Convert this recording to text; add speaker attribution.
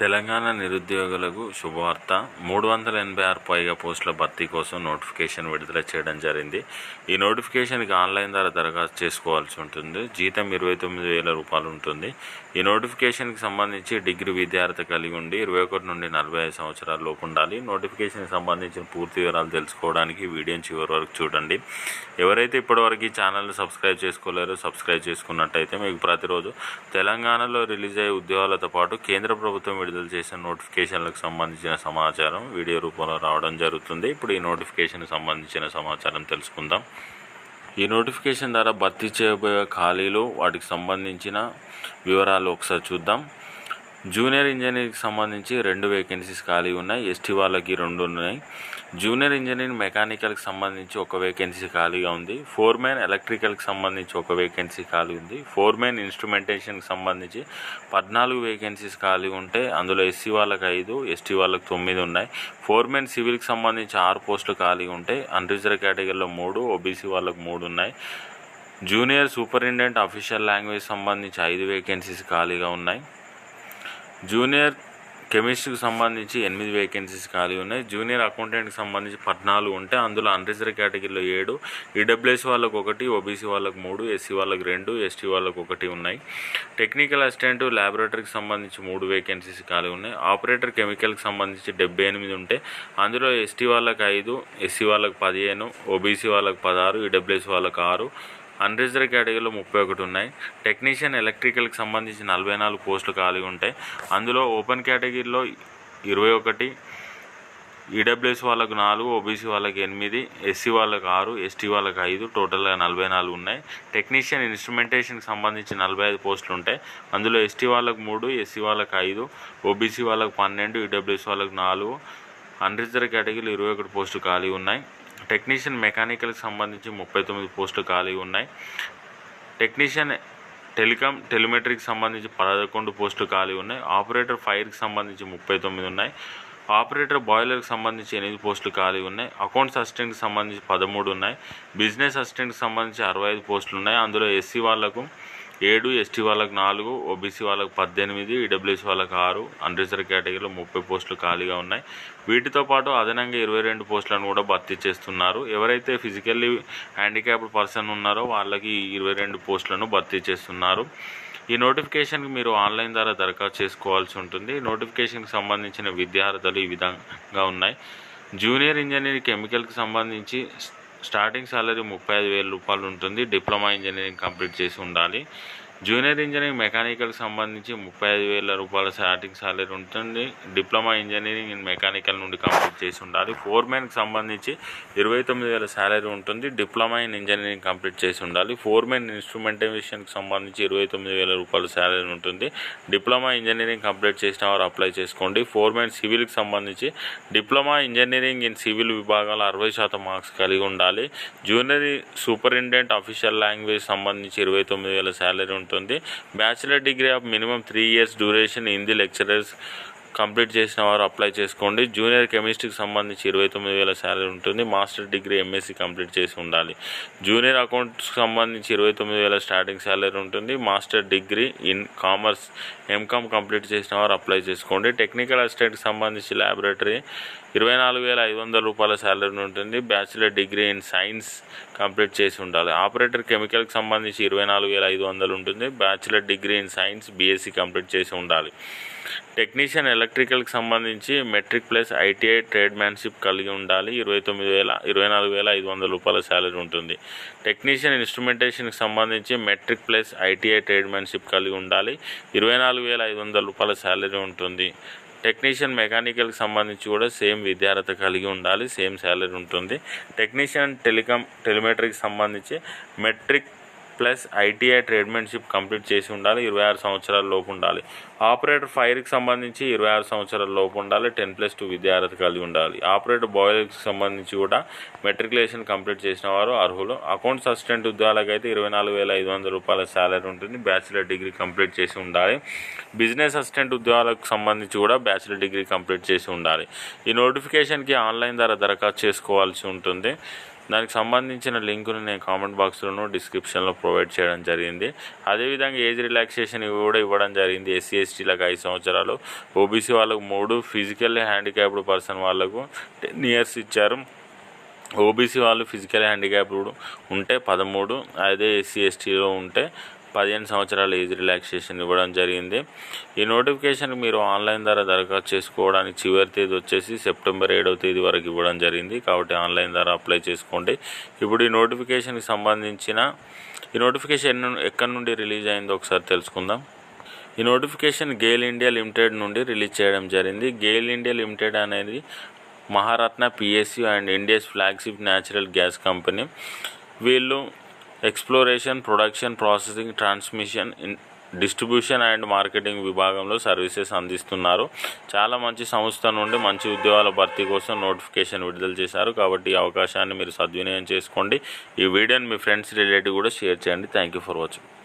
Speaker 1: తెలంగాణ నిరుద్యోగులకు శుభవార్త. మూడు వందల ఎనభై ఆరు పైగా పోస్టుల భర్తీ కోసం నోటిఫికేషన్ విడుదల చేయడం జరిగింది. ఈ నోటిఫికేషన్కి ఆన్లైన్ ద్వారా దరఖాస్తు చేసుకోవాల్సి ఉంటుంది. జీతం ఇరవై తొమ్మిది వేల రూపాయలు ఉంటుంది. ఈ నోటిఫికేషన్కి సంబంధించి డిగ్రీ విద్యార్థి కలిగి ఉండి ఇరవై ఒకటి నుండి నలభై ఐదు సంవత్సరాల లోపు ఉండాలి. నోటిఫికేషన్కి సంబంధించిన పూర్తి వివరాలు తెలుసుకోవడానికి వీడియోని చివరి వరకు చూడండి. ఎవరైతే ఇప్పటివరకు ఈ ఛానల్ని సబ్స్క్రైబ్ చేసుకోలేరో సబ్స్క్రైబ్ చేసుకున్నట్టయితే మీకు ప్రతిరోజు తెలంగాణలో రిలీజ్ అయ్యే ఉద్యోగాలతో పాటు కేంద్ర ప్రభుత్వం విడుదల చేసిన నోటిఫికేషన్లకు సంబంధించిన సమాచారం వీడియో రూపంలో రావడం జరుగుతుంది. ఇప్పుడు ఈ నోటిఫికేషన్కి సంబంధించిన సమాచారం తెలుసుకుందాం. ఈ నోటిఫికేషన్ ద్వారా భర్తీ చేయబోయే ఖాళీలు వాటికి సంబంధించిన వివరాలు ఒకసారి చూద్దాం. జూనియర్ ఇంజనీరింగ్కి సంబంధించి రెండు వేకెన్సీస్ ఖాళీ ఉన్నాయి. ఎస్టీ వాళ్ళకి రెండు ఉన్నాయి. జూనియర్ ఇంజనీరింగ్ మెకానికల్కి సంబంధించి ఒక వేకెన్సీ ఖాళీగా ఉంది. ఫోర్ మ్యాన్ ఎలక్ట్రికల్కి సంబంధించి ఒక వేకెన్సీ ఖాళీ ఉంది. ఫోర్ మ్యాన్ ఇన్స్ట్రుమెంటేషన్కి సంబంధించి పద్నాలుగు వేకెన్సీస్ ఖాళీ ఉంటే అందులో ఎస్సీ వాళ్ళకి ఐదు ఎస్టీ వాళ్ళకి తొమ్మిది ఉన్నాయి. ఫోర్ మ్యాన్ సివిల్కి సంబంధించి ఆరు పోస్టులు ఖాళీ ఉంటాయి అన్రిజర్వ్ కేటగిరీలో మూడు ఓబీసీ వాళ్ళకి మూడు ఉన్నాయి. జూనియర్ సూపరింటెండెంట్ అఫీషియల్ లాంగ్వేజ్ సంబంధించి ఐదు వేకెన్సీస్ ఖాళీగా ఉన్నాయి. జూనియర్ కెమిస్ట్రీకి సంబంధించి ఎనిమిది వేకెన్సీస్ ఖాళీ ఉన్నాయి. జూనియర్ అకౌంటెంట్కి సంబంధించి పద్నాలుగు ఉంటే అందులో అన్రిజర్వ్ కేటగిరీలో ఏడు ఈడబ్ల్యూఎస్ వాళ్ళకు ఒకటి ఓబీసీ వాళ్ళకు మూడు ఎస్సీ వాళ్ళకు రెండు ఎస్టీ వాళ్ళకు ఒకటి ఉన్నాయి. టెక్నికల్ అసిస్టెంట్ ల్యాబొరేటరీకి సంబంధించి మూడు వేకెన్సీస్ ఖాళీ ఉన్నాయి. ఆపరేటర్ కెమికల్కి సంబంధించి డెబ్బై ఎనిమిది ఉంటే అందులో ఎస్టీ వాళ్ళకి ఐదు ఎస్సీ వాళ్ళకి పదిహేను ఓబీసీ వాళ్ళకి పదహారు ఈడబ్ల్యూఎస్ వాళ్ళకి ఆరు అన్రిజర్వ్ కేటగిరీలో ముప్పై ఒకటి ఉన్నాయి. టెక్నీషియన్ ఎలక్ట్రికల్కి సంబంధించి నలభై నాలుగు పోస్టులు ఖాళీ ఉంటాయి. అందులో ఓపెన్ కేటగిరీలో ఇరవై ఒకటి ఈడబ్ల్యూఎస్ వాళ్ళకు నాలుగు ఓబీసీ వాళ్ళకి ఎనిమిది ఎస్సీ వాళ్ళకి ఆరు ఎస్టీ వాళ్ళకి ఐదు టోటల్గా నలభై నాలుగు ఉన్నాయి. టెక్నీషియన్ ఇన్స్ట్రుమెంటేషన్కి సంబంధించి నలభై ఐదు పోస్టులు ఉంటాయి. అందులో ఎస్టీ వాళ్ళకు మూడు ఎస్సీ వాళ్ళకి ఐదు ఓబీసీ వాళ్ళకి పన్నెండు ఈడబ్ల్యూఎస్ వాళ్ళకి నాలుగు. అన్రిజర్వ్ కేటగిరీలో ఇరవై ఒకటి పోస్టులు ఖాళీ ఉన్నాయి. టెక్నీషియన్ మెకానికల్కి సంబంధించి ముప్పై తొమ్మిది పోస్టులు ఖాళీ ఉన్నాయి. టెక్నీషియన్ టెలికాం టెలిమెట్రీకి సంబంధించి పదకొండు పోస్టులు ఖాళీ ఉన్నాయి. ఆపరేటర్ ఫైర్కి సంబంధించి ముప్పై తొమ్మిది ఉన్నాయి. ఆపరేటర్ బాయిలర్కి సంబంధించి ఎనిమిది పోస్టులు ఖాళీ ఉన్నాయి. అకౌంట్స్ అసిస్టెంట్కి సంబంధించి పదమూడు ఉన్నాయి. బిజినెస్ అసిస్టెంట్కి సంబంధించి అరవై ఐదు పోస్టులు ఉన్నాయి. అందులో ఎస్సీ వాళ్ళకు ఏడు ఎస్టీ వాళ్ళకి నాలుగు ఓబీసీ వాళ్ళకి పద్దెనిమిది ఈడబ్ల్యూసీ వాళ్ళకి ఆరు అన్రిజర్వ్ కేటగిరీలో ముప్పై పోస్టులు ఖాళీగా ఉన్నాయి. వీటితో పాటు అదనంగా ఇరవై రెండు పోస్టులను కూడా భర్తీ చేస్తున్నారు. ఎవరైతే ఫిజికల్లీ హ్యాండిక్యాప్డ్ పర్సన్ ఉన్నారో వాళ్ళకి ఇరవై రెండు పోస్టులను భర్తీ చేస్తున్నారు. ఈ నోటిఫికేషన్కి మీరు ఆన్లైన్ ద్వారా దరఖాస్తు చేసుకోవాల్సి ఉంటుంది. నోటిఫికేషన్కి సంబంధించిన విద్యార్థులు ఈ విధంగా ఉన్నాయి. జూనియర్ ఇంజనీరింగ్ కెమికల్కి సంబంధించి స్టార్టింగ్ సాలరీ ముప్పై ఐదు వేల రూపాయలు ఉంటుంది. డిప్లొమా ఇంజనీరింగ్ కంప్లీట్ చేసి ఉండాలి. జూనియర్ ఇంజనీరింగ్ మెకానికల్ సంబంధించి ముప్పై ఐదు వేల రూపాయల స్టార్టింగ్ సాలరీ ఉంటుంది. డిప్లొమా ఇంజనీరింగ్ ఇన్ మెకానికల్ నుండి కంప్లీట్ చేసి ఉండాలి. ఫోర్ మ్యాన్కి సంబంధించి ఇరవై తొమ్మిది వేల సాలరీ ఉంటుంది. డిప్లొమా ఇన్ ఇంజనీరింగ్ కంప్లీట్ చేసి ఉండాలి. ఫోర్ మ్యాన్ ఇన్స్ట్రుమెంటేషన్కి సంబంధించి ఇరవై తొమ్మిది వేల రూపాయల సాలరీ ఉంటుంది. డిప్లొమా ఇంజనీరింగ్ కంప్లీట్ చేసిన వారు అప్లై చేసుకోండి. ఫోర్ మ్యాన్ సివిల్కి సంబంధించి డిప్లొమా ఇంజనీరింగ్ ఇన్ సివిల్ విభాగాలు అరవై శాతం మార్క్స్ కలిగి ఉండాలి. జూనియర్ సూపరింటెండెంట్ అఫీషియల్ లాంగ్వేజ్ సంబంధించి ఇరవై తొమ్మిది వేల సాలరీ ఉంటుంది. Bachelor degree of minimum three years duration Hindi lecturers complete చేసిన వారు అప్లై చేసుకోండి. జూనియర్ కెమిస్ట్రీకి సంబంధించి ఇరవై తొమ్మిది వేల శాలరీ ఉంటుంది. మాస్టర్ డిగ్రీ ఎంఎస్సి కంప్లీట్ చేసి ఉండాలి. జూనియర్ అకౌంట్స్కి సంబంధించి ఇరవై తొమ్మిది వేల స్టార్టింగ్ శాలరీ ఉంటుంది. Master degree in commerce MCom complete చేసిన వారు అప్లై చేసుకోండి. టెక్నికల్ అసిస్టెంట్కి సంబంధించి ల్యాబొరేటరీ ఇరవై నాలుగు వేల ఐదు వందల రూపాయల శాలరీ ఉంటుంది. Bachelor degree in science complete చేసి ఉండాలి. ఆపరేటర్ కెమికల్కి సంబంధించి ఇరవై నాలుగు వేల ఐదు వందలు ఉంటుంది. Bachelor degree in science BSc complete చేసి ఉండాలి. టెక్నీషియన్ ఎలక్ట్రికల్కి సంబంధించి matric plus ITI tradesmanship కలిగి ఉండాలి. ఇరవై తొమ్మిది వేల ఇరవై నాలుగు వేల ఐదు వందల రూపాయల శాలరీ ఉంటుంది. టెక్నీషియన్ ఇన్స్ట్రుమెంటేషన్కి సంబంధించి matric plus ITI tradesmanship కలిగి ఉండాలి. ఇరవై నాలుగు వేల ఐదు వందల రూపాయల శాలరీ ఉంటుంది. టెక్నీషియన్ మెకానికల్కి సంబంధించి కూడా సేమ్ విద్యార్హత కలిగి ఉండాలి. సేమ్ శాలరీ ఉంటుంది. టెక్నీషియన్ టెలికాం టెలిమెట్రీకి సంబంధించి matric plus ITI tradesmanship complete చేసి ఉండాలి ఇరవై ఆరు సంవత్సరాల లోపు ఉండాలి. ఆపరేటర్ ఫైర్కి సంబంధించి ఇరవై ఆరు సంవత్సరాల లోపు ఉండాలి టెన్ ప్లస్ టూ విద్యార్హత కలిగి ఉండాలి. ఆపరేటర్ బాయిలర్కి సంబంధించి కూడా మెట్రికులేషన్ కంప్లీట్ చేసిన వారు అర్హులు. అకౌంట్స్ అసిస్టెంట్ ఉద్యోగాలకు అయితే ఇరవై నాలుగు వేల ఐదు వందల రూపాయల శాలరీ ఉంటుంది బ్యాచిలర్ డిగ్రీ కంప్లీట్ చేసి ఉండాలి. బిజినెస్ అసిస్టెంట్ ఉద్యోగాలకు సంబంధించి కూడా బ్యాచిలర్ డిగ్రీ కంప్లీట్ చేసి ఉండాలి. ఈ నోటిఫికేషన్కి ఆన్లైన్ ద్వారా దరఖాస్తు చేసుకోవాల్సి ఉంటుంది. దానికి సంబంధించిన లింకును నేను కామెంట్ బాక్స్లోను డిస్క్రిప్షన్లో ప్రొవైడ్ చేయడం జరిగింది. అదేవిధంగా ఏజ్ రిలాక్సేషన్ ఇవి కూడా ఇవ్వడం జరిగింది. ఎస్సీ ఎస్టీలకు ఐదు సంవత్సరాలు. ఓబీసీ వాళ్ళకు మూడు ఫిజికల్లీ హ్యాండిక్యాప్డ్ పర్సన్ వాళ్ళకు టెన్ ఇయర్స్ ఇచ్చారు. ఓబీసీ వాళ్ళు ఫిజికల్ హ్యాండిక్యాప్డ్ ఉంటే పదమూడు అదే ఎస్సీ ఎస్టీలో ఉంటే పదిహేను సంవత్సరాల ఏజ్ రిలాక్సేషన్ ఇవ్వడం జరిగింది. ఈ నోటిఫికేషన్ మీరు ఆన్లైన్ ద్వారా దరఖాస్తు చేసుకోవడానికి చివరి తేదీ వచ్చేసి సెప్టెంబర్ ఏడవ తేదీ వరకు ఇవ్వడం జరిగింది. కాబట్టి ఆన్లైన్ ద్వారా అప్లై చేసుకోండి. ఇప్పుడు ఈ నోటిఫికేషన్కి సంబంధించిన ఈ నోటిఫికేషన్ ఎక్కడి నుండి రిలీజ్ అయిందో ఒకసారి తెలుసుకుందాం. ఈ నోటిఫికేషన్ గేల్ ఇండియా లిమిటెడ్ నుండి రిలీజ్ చేయడం జరిగింది. గేల్ ఇండియా లిమిటెడ్ అనేది Maharatna PSU and India's flagship natural gas company. వీళ్ళు exploration production processing transmission distribution and marketing విభాగంలో సర్వీసెస్ అందిస్తున్నారు. చాలా మంచి సంస్థ నుండి మంచి ఉద్యోగాల భర్తీ కోసం నోటిఫికేషన్ విడుదల చేశారు. కాబట్టి ఈ అవకాశాన్ని మీరు సద్వినియోగం చేసుకోండి. ఈ వీడియోని మీ ఫ్రెండ్స్ రిలేటివ్ కూడా షేర్ చేయండి. Thank you for watching